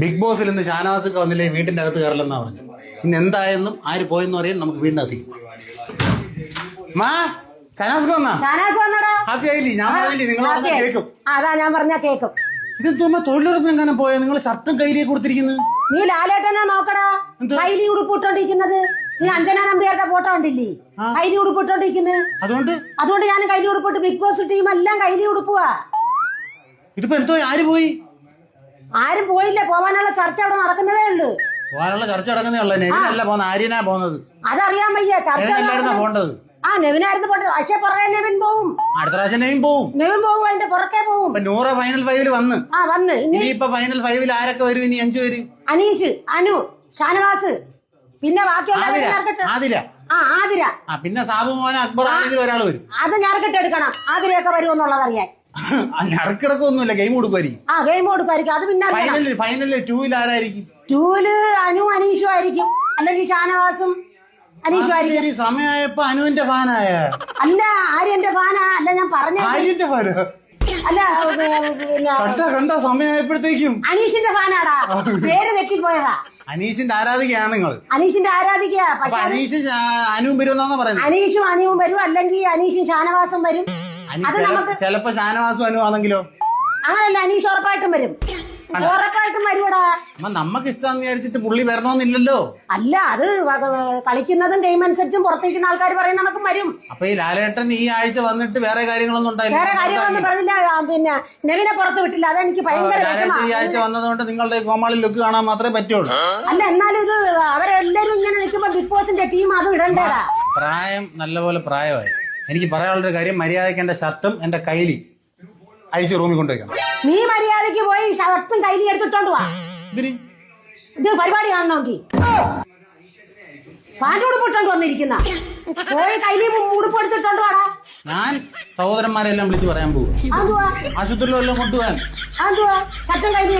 Big ബോസിൽ നിന്ന് ഷാനവാസ് വന്നില്ലേ? വീട്ടിന്റെ അകത്ത് കയറില്ലെന്നാ പറഞ്ഞു ഇന്ന് എന്തായെന്നും ആര് പോയെന്ന് പറയും നമുക്ക് വീടിന്റെ അകത്ത് മാ ഷാനവാസൊക്കെ വന്നാ? ഷാനാസ് വന്നടാ. ഹാപ്പി ആയില്ലേ? ഞാൻ പറഞ്ഞില്ലേ നിങ്ങൾ ഹാപ്പി കേക്കും. അതാ ഞാൻ പറഞ്ഞ കേക്കും. ഇതെന്തോമ്മ തൊഴിലുറപ്പ് എങ്ങനെ പോയ? നിങ്ങൾ ഷർട്ടും കയ്യിലേക്ക് കൊടുത്തിരിക്കുന്നത് നീ ലാലേട്ടനെ നോക്കടാ? കൈലി ഉടുപ്പിട്ടോണ്ടിരിക്കുന്നത്. നീ അഞ്ജന നമ്പ്യാരുടെ ഫോട്ടോ കണ്ടില്ലേ? ആ. കൈലി ഉടുപ്പിട്ടോണ്ടിരിക്കുന്നത് അതുകൊണ്ട്? അതുകൊണ്ട് ഞാൻ കൈലി ഉടുപ്പിട്ട് ബിഗ് ബോസ് ടീം എല്ലാം കൈലി ഉടുപ്പുവാ. ഇതിപ്പോ എന്തോ? ആര് പോയി? ആരും പോയില്ല. പോവാനുള്ള ചർച്ച അവിടെ നടക്കുന്നതേ ഉള്ളൂ. പോകാനുള്ള ചർച്ച നടക്കുന്നേ ഉള്ളു. നെവിനല്ല പോകുന്നത്. ആര്യനാ പോകുന്നത്. അതറിയാൻ വയ്യ. ചർച്ച നെവിനല്ലായിരുന്നാ പോണ്ടത് ആ നെവിനായിരുന്നു പോണ്ടത് പക്ഷെ പുറകെ നെവിൻ പോവും. അടുത്ത പ്രാവശ്യം നെവിൻ പോവും. നെവിൻ പോകും അതിന്റെ പുറകെ പോവും. ഇപ്പൊ നൂറ ഫൈനൽ ഫൈവിൽ വന്ന്. ആ വന്ന്. ഇനി ഇനിയിപ്പൊ ഫൈനൽ ഫൈവിൽ ആരൊക്കെ വരും? ഇനി അഞ്ചു പേര്. അനീഷ് അനു ഷാനവാസ്. പിന്നെ ആതിര. ഞാർക്കിട്ട് ആതിര. ആ ആതിര. ആ പിന്നെ സാബു മോഹൻ അക്ബർ ആണെങ്കിൽ ഒരാൾ വരും. അത് ഞാർക്കിട്ട് എടുക്കണം ആതിരയൊക്കെ വരുമെന്നുള്ളത് അറിയാൻ ഞറക്കിടക്കൊന്നുമില്ല ഗെയിം കൊടുക്കുമായിരിക്കും ആ ഗെയിം കൊടുക്കുമായിരിക്കും അത് പിന്നെ അറിയണം. ഫൈനലിൽ ഫൈനലിൽ ടൂവിൽ ആരായിരിക്കും? ടൂൽ അനു അനീഷും ആയിരിക്കും. അല്ലെങ്കിൽ ഷാനവാസും അനീഷും ആയിരിക്കും. ശരി സമയമായപ്പോ അനുവിന്റെ ഫാനായ? അല്ല ആര്യന്റെ ഫാനാ. അല്ല ഞാൻ പറഞ്ഞ ആര്യന്റെ ഫാന്? അല്ല ഏ, പിന്നെ കണ്ട കണ്ട സമയമായപ്പോഴത്തേക്കും. അനീഷിന്റെ ഫാനാടാ. പേര് തെറ്റിപ്പോയതാ. അനീഷിന്റെ ആരാധികയാണ് നിങ്ങൾ അനീഷിന്റെ ആരാധിക അപ്പൊ പക്ഷെ അനീഷ് അനുവും വരുമെന്നാണ് പറയുന്നത്? അനീഷും അനുവും വരും. അല്ലെങ്കിൽ അനീഷും ഷാനവാസും വരും. അത് നമുക്ക് ചെലപ്പോ ഷാനവാസും അനു ആണെങ്കിലോ? അങ്ങനല്ല അനീഷ് ഉറപ്പായിട്ടും വരും. ഉറപ്പായിട്ടും വരുവടാ. അമ്മ നമുക്ക് ഇഷ്ടമാന്ന് വിചാരിച്ചിട്ട് പുള്ളി വരണമെന്നില്ലല്ലോ? അല്ല അത് വ- വ- കളിക്കുന്നതും ഗെയിം അനുസരിച്ചും പുറത്തേക്കുന്ന ആൾക്കാർ പറയും നമുക്കും വരും. അപ്പൊ ഈ ലാലേട്ടൻ ഈ ആഴ്ച വന്നിട്ട് വേറെ കാര്യങ്ങളൊന്നും വേറെ കാര്യങ്ങളൊന്നും പറഞ്ഞില്ല. ആ, പിന്നെ നെവിനെ പുറത്ത് വിട്ടില്ല. അതെനിക്ക് ഭയങ്കര ലാലേട്ടൻ ഈ ആഴ്ച വന്നതുകൊണ്ട് നിങ്ങളുടെ കോമാളി ലുക്ക് കാണാൻ മാത്രമേ പറ്റുള്ളൂ. അല്ല എന്നാലും ഇത് അവരെല്ലാരും ഇങ്ങനെ നിൽക്കുമ്പോ ബിഗ് ബോസിന്റെ ടീം അത് ഇടണ്ടേടാ. പ്രായം നല്ലപോലെ പ്രായമായി. എനിക്ക് പറയാനുള്ള ഒരു കാര്യം മര്യാദയ്ക്ക് എന്റെ ഷർട്ടും എന്റെ കൈലി അഴിച്ച് റൂമിൽ കൊണ്ടുവയ്ക്കണം നീ മര്യാദയ്ക്ക് പോയി ഷർട്ടും കൈലി എടുത്തിട്ടോണ്ട് വാ. ഇതിന് ഇത് പരിപാടി കാണണമെങ്കിൽ. പാന്റ് ഉടുപ്പിട്ടോണ്ട് വന്നിരിക്കുന്ന. പോയി ഉടുപ്പ് എടുത്തിട്ടോണ്ട് വാടാ. ഞാൻ സഹോദരന്മാരെല്ലാം വിളിച്ച് പറയാൻ പോകും അതെന്തുവാ? ആശുപത്രിയിലും എല്ലാം കൊണ്ടുപോകാൻ അതെന്തുവാ? കൈലി